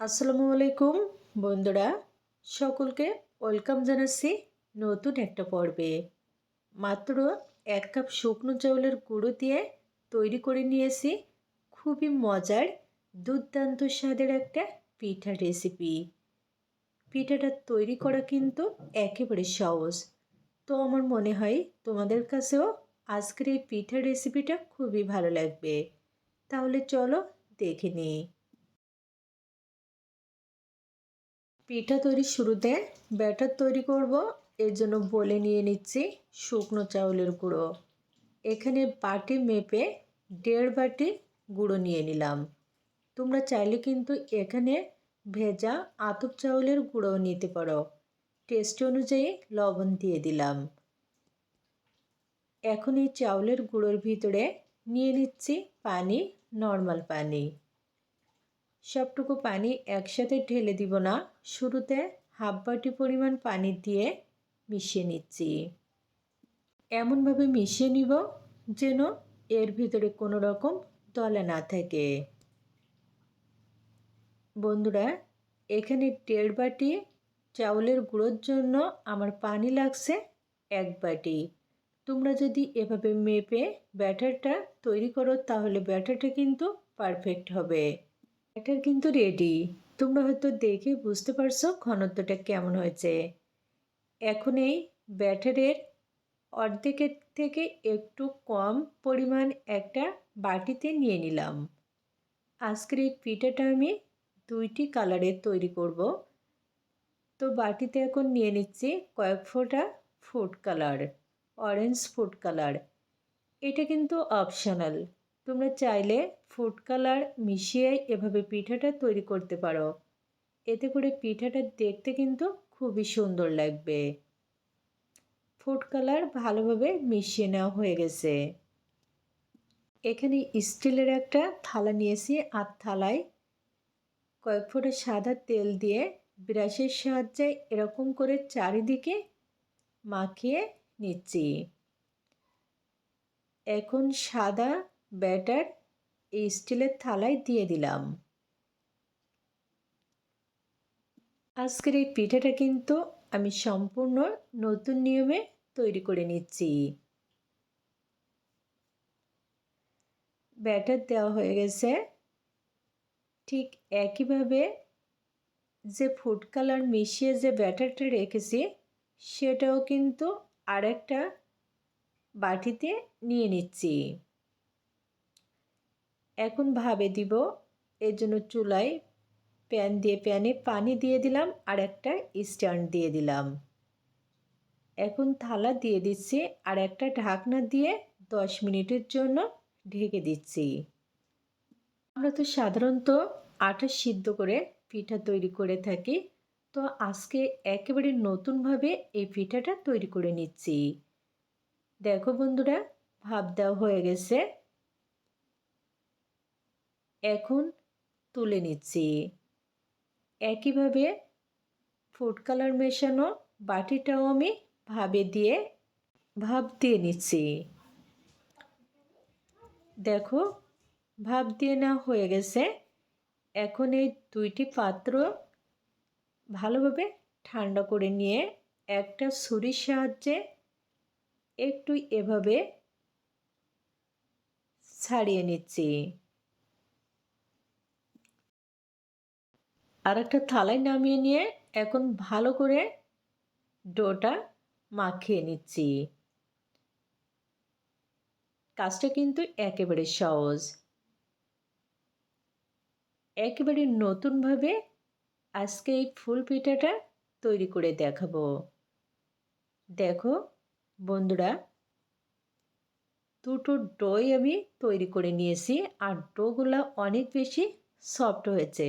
আসসালামু আলাইকুম, বন্ধুরা। সকলকে ওয়েলকাম জানাচ্ছি নতুন একটা পর্বে। মাত্র এক কাপ শুকনো চাউলের গুঁড়ো দিয়ে তৈরি করে নিয়েছি খুবই মজার, দুর্দান্ত স্বাদের একটা পিঠা রেসিপি। পিঠাটা তৈরি করা কিন্তু একেবারে সহজ। তো আমার মনে হয় তোমাদের কাছেও আজকের এই পিঠা রেসিপিটা খুবই ভালো লাগবে। তাহলে চলো দেখে নিই। পিঠা তৈরির শুরুতে ব্যাটার তৈরি করব। এর জন্য বলে নিয়ে নিচ্ছি শুকনো চাউলের গুঁড়ো। এখানে বাটি মেপে দেড় বাটি গুঁড়ো নিয়ে নিলাম। তোমরা চাইলে কিন্তু এখানে ভেজা আতপ চাউলের গুঁড়ো নিতে পারো। টেস্ট অনুযায়ী লবণ দিয়ে দিলাম। এখন এই চাউলের গুঁড়োর ভিতরে নিয়ে নিচ্ছি পানি, নর্মাল পানি। সবটুকু পানি একসাথে ঢেলে দিব না। শুরুতে হাফ বাটি পরিমাণ পানি দিয়ে মিশিয়ে নিচ্ছি। এমনভাবে মিশিয়ে নিব যেন এর ভিতরে কোনো রকম দলা না থাকে। বন্ধুরা, এখানে দেড় বাটি চাউলের গুঁড়োর জন্য আমার পানি লাগছে এক বাটি। তোমরা যদি এভাবে মেপে ব্যাটারটা তৈরি করো তাহলে ব্যাটারটা কিন্তু পারফেক্ট হবে। ব্যাটার কিন্তু রেডি তোমরা হয়তো দেখে বুঝতে পারছ ঘনত্বটা কেমন হয়েছে। এখন এই ব্যাটারের অর্ধেকের থেকে একটু কম পরিমাণ একটা বাটিতে নিয়ে নিলাম। আজকের এই পিঠাটা আমি দুইটি কালারের তৈরি করব। তো বাটিতে এখন নিয়ে নিচ্ছি কয়েক ফোঁটা food colour orange food colour এটা কিন্তু অপশনাল তোমরা চাইলে ফুড কালার মিশিয়ে এভাবে পিঠাটা তৈরি করতে পারো। এতে করে পিঠাটা দেখতে কিন্তু খুবই সুন্দর লাগবে। ফুড কালার ভালোভাবে মিশিয়ে নেওয়া হয়ে গেছে। এখানে স্টিলের একটা থালা নিয়েছি আর থালায়। কয়েক ফোঁটা সাদা তেল দিয়ে ব্রাশের সাহায্যে এরকম করে চারিদিকে মাখিয়ে নিচ্ছি। এখন সাদা ব্যাটার, এই স্টিলের থালায় দিয়ে দিলাম। আজকের এই পিঠাটা কিন্তু আমি সম্পূর্ণ নতুন নিয়মে তৈরি করে নিচ্ছি। ব্যাটার দেওয়া হয়ে গেছে। ঠিক একইভাবে যে ফুড কালার মিশিয়ে যে ব্যাটারটা রেখেছি, সেটাও কিন্তু আরেকটা বাটিতে নিয়ে নিচ্ছি। এখন ভাবে দিব, এর জন্য চুলায় প্যান দিয়ে প্যানে পানি দিয়ে দিলাম আর একটা স্ট্যান্ড দিয়ে দিলাম। এখন থালা দিয়ে দিচ্ছি আর একটা ঢাকনা দিয়ে দশ মিনিটের জন্য ঢেকে দিচ্ছি। আমরা তো সাধারণত আটা সিদ্ধ করে পিঠা তৈরি করে থাকি, তো আজকে একেবারে নতুনভাবে এই পিঠাটা তৈরি করে নিচ্ছি। দেখো বন্ধুরা, ভাব দেওয়া হয়ে গেছে। এখন তুলে নিচ্ছি। একইভাবে ফুড কালার মেশানো বাটিটাও আমি ভাবে দিয়ে, ভাব দিয়ে নিচ্ছি। দেখো, ভাব দিয়ে না হয়ে গেছে। এখন এই দুইটি পাত্র ভালোভাবে ঠান্ডা করে নিয়ে একটা ছুরির সাহায্যে একটু এভাবে ছাড়িয়ে নিচ্ছি। আর একটা থালায় নামিয়ে নিয়ে এখন ভালো করে ডোটা মাখিয়ে নিচ্ছি। কাজটা কিন্তু একেবারে সহজ। একেবারে নতুনভাবে আজকে এই ফুল পিঠাটা তৈরি করে দেখাবো। দেখো বন্ধুরা, দুটো ডোই আমি তৈরি করে নিয়েছি আর ডোগুলো অনেক বেশি সফট হয়েছে।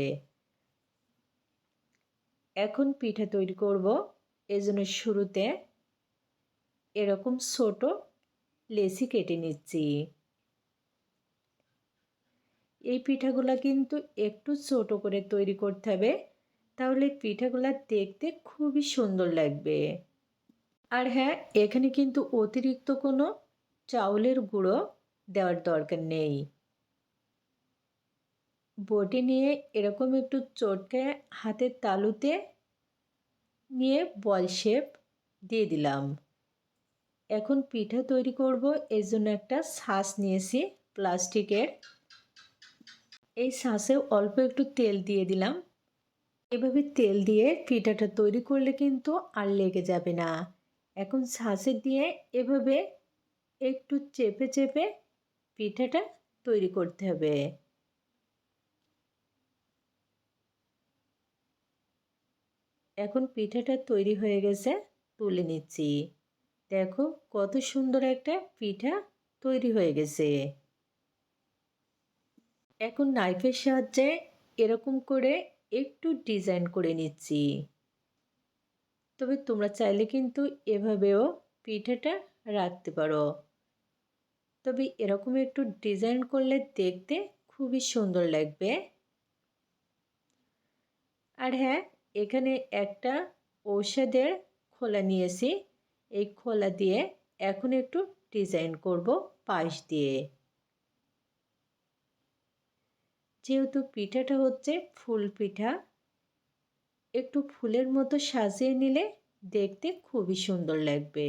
এখন পিঠা তৈরি করব। এজন্য শুরুতে এরকম ছোট লেসি কেটে নিচ্ছি। এই পিঠাগুলো কিন্তু একটু ছোট করে তৈরি করতে হবে, তাহলে পিঠাগুলো দেখতে খুবই সুন্দর লাগবে। আর হ্যাঁ এখানে কিন্তু অতিরিক্ত কোনো চাউলের গুঁড়ো দেওয়ার দরকার নেই। বটি নিয়ে এরকম একটু চটকে হাতের তালুতে নিয়ে বল শেপ দিয়ে দিলাম। এখন পিঠা তৈরি করব, এর জন্য একটা শাঁস নিয়েছি প্লাস্টিকের। এই শাঁসে অল্প একটু তেল দিয়ে দিলাম। এভাবে তেল দিয়ে পিঠাটা তৈরি করলে কিন্তু আর লেগে যাবে না। এখন শ্বাসে দিয়ে এভাবে একটু চেপে চেপে পিঠাটা তৈরি করতে হবে। এখন পিঠাটা তৈরি হয়ে গেছে, তুলে নিচ্ছি। দেখো কত সুন্দর একটা পিঠা তৈরি হয়ে গেছে। এখন নাইফের সাহায্যে এরকম করে একটু ডিজাইন করে নিচ্ছি। তবে তোমরা চাইলে কিন্তু এভাবেও পিঠাটা রাখতে পারো। তবে এরকম একটু ডিজাইন করলে দেখতে খুবই সুন্দর লাগবে। আর হ্যাঁ এখানে একটা ঔষধের খোলা নিয়েছি। এই খোলা দিয়ে এখন একটু ডিজাইন করব পাশ দিয়ে। যেহেতু পিঠাটা হচ্ছে ফুল পিঠা, একটু ফুলের মতো সাজিয়ে নিলে দেখতে খুবই সুন্দর লাগবে।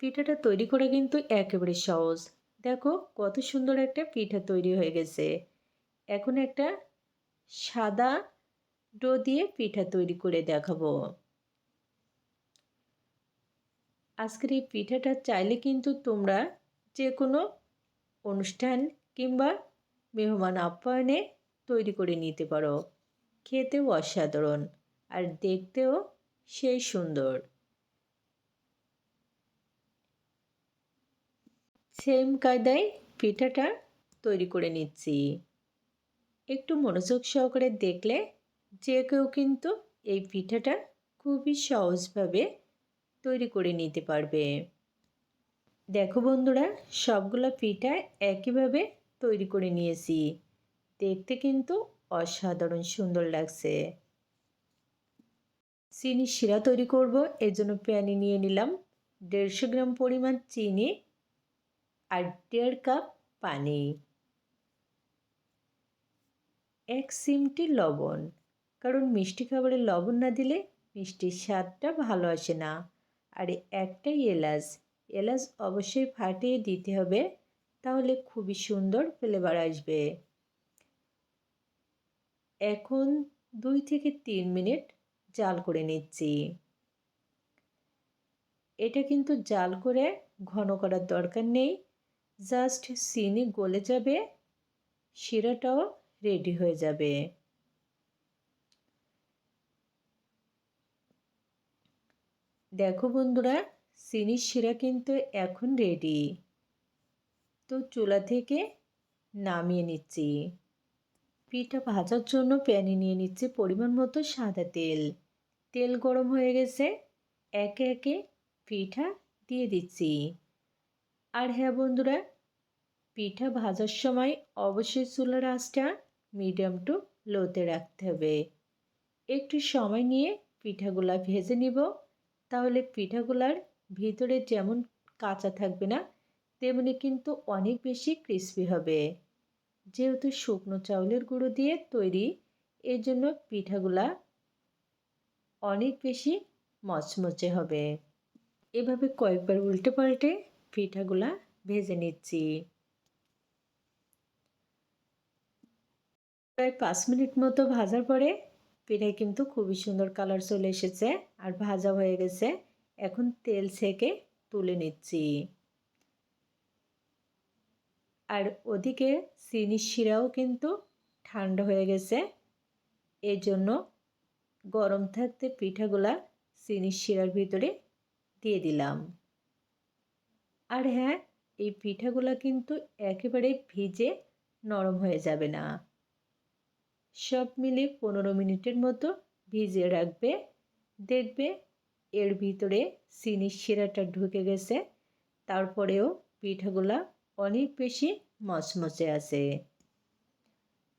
পিঠাটা তৈরি করা কিন্তু একেবারে সহজ। দেখো কত সুন্দর একটা পিঠা তৈরি হয়ে গেছে। এখন একটা সাদা ডো দিয়ে পিঠা তৈরি করে দেখাবো। আজকের এই পিঠাটা চাইলে কিন্তু তোমরা যে কোনো অনুষ্ঠান কিংবা মেহমান আপ্যায়নে তৈরি করে নিতে পারো। খেতেও অসাধারণ আর দেখতেও সেই সুন্দর। সেম কায়দায় পিঠাটা তৈরি করে নিচ্ছি। একটু মনোযোগ সহকারে দেখলে যে কেউ কিন্তু এই পিঠাটা খুবই সহজভাবে তৈরি করে নিতে পারবে। দেখো বন্ধুরা, সবগুলো পিঠা একইভাবে তৈরি করে নিয়েছি। দেখতে কিন্তু অসাধারণ সুন্দর লাগছে। চিনি শিরা তৈরি করব, এর জন্য প্যানে নিয়ে নিলাম দেড়শো গ্রাম পরিমাণ চিনি আর দেড় কাপ পানি। এক সিমটি লবণ। কারণ মিষ্টি খাবারে লবণ না দিলে মিষ্টির স্বাদটা ভালো আসে না। আর একটাই এলাচ এলাচ অবশ্যই ফাটিয়ে দিতে হবে, তাহলে খুবই সুন্দর ফ্লেভার আসবে। এখন দুই থেকে তিন মিনিট জাল করে নিচ্ছি। এটা কিন্তু জাল করে ঘন করার দরকার নেই। জাস্ট চিনি গলে যাবে, শিরাটাও রেডি হয়ে যাবে। দেখো বন্ধুরা, চিনির শিরা কিন্তু এখন রেডি তো চুলা থেকে নামিয়ে নিচ্ছি। পিঠা ভাজার জন্য প্যানে নিয়ে নিচ্ছি পরিমাণ মতো সাদা তেল। তেল গরম হয়ে গেছে, একে একে পিঠা দিয়ে দিচ্ছি। আর হ্যাঁ বন্ধুরা, পিঠা ভাজার সময় অবশ্যই চুলার আঁচটা মিডিয়াম টু লোতে রাখতে হবে। একটু সময় নিয়ে পিঠাগুলা ভেজে নিব। তাহলে পিঠাগুলার ভিতরে যেমন কাঁচা থাকবে না, তেমনি কিন্তু অনেক বেশি ক্রিস্পি হবে। যেহেতু শুকনো চাউলের গুঁড়ো দিয়ে তৈরি এর জন্য পিঠাগুলা অনেক বেশি মচমচে হবে। এভাবে কয়েকবার উল্টে পাল্টে পিঠাগুলা ভেজে নিচ্ছি। প্রায় পাঁচ মিনিট মতো ভাজার পরে পিঠায় কিন্তু খুবই সুন্দর কালার চলে এসেছে আর ভাজা হয়ে গেছে। এখন তেল সেকে তুলে নিচ্ছি। আর ওদিকে চিনির শিরাও কিন্তু ঠান্ডা হয়ে গেছে। এই জন্য গরম থাকতে পিঠাগুলা চিনির শিরার ভিতরে দিয়ে দিলাম। আর হ্যাঁ এই পিঠাগুলা কিন্তু একেবারে ভিজে নরম হয়ে যাবে না। সব মিলে পনেরো মিনিটের মতো ভিজিয়ে রাখবে। দেখবে এর ভিতরে চিনির শিরাটা ঢুকে গেছে। তারপরেও পিঠাগুলা অনেক বেশি মচমচে আছে।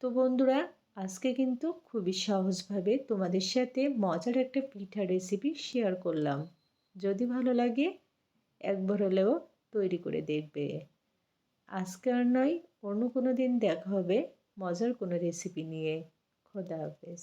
তো বন্ধুরা, আজকে কিন্তু খুবই সহজভাবে তোমাদের সাথে মজার একটা পিঠা রেসিপি শেয়ার করলাম। যদি ভালো লাগে, একবার হলেও তৈরি করে দেখবে। আজকে আর নয়, অন্য কোনো দিন দেখা হবে। মজার কোনো রেসিপি নিয়ে। খোদা হাফেজ।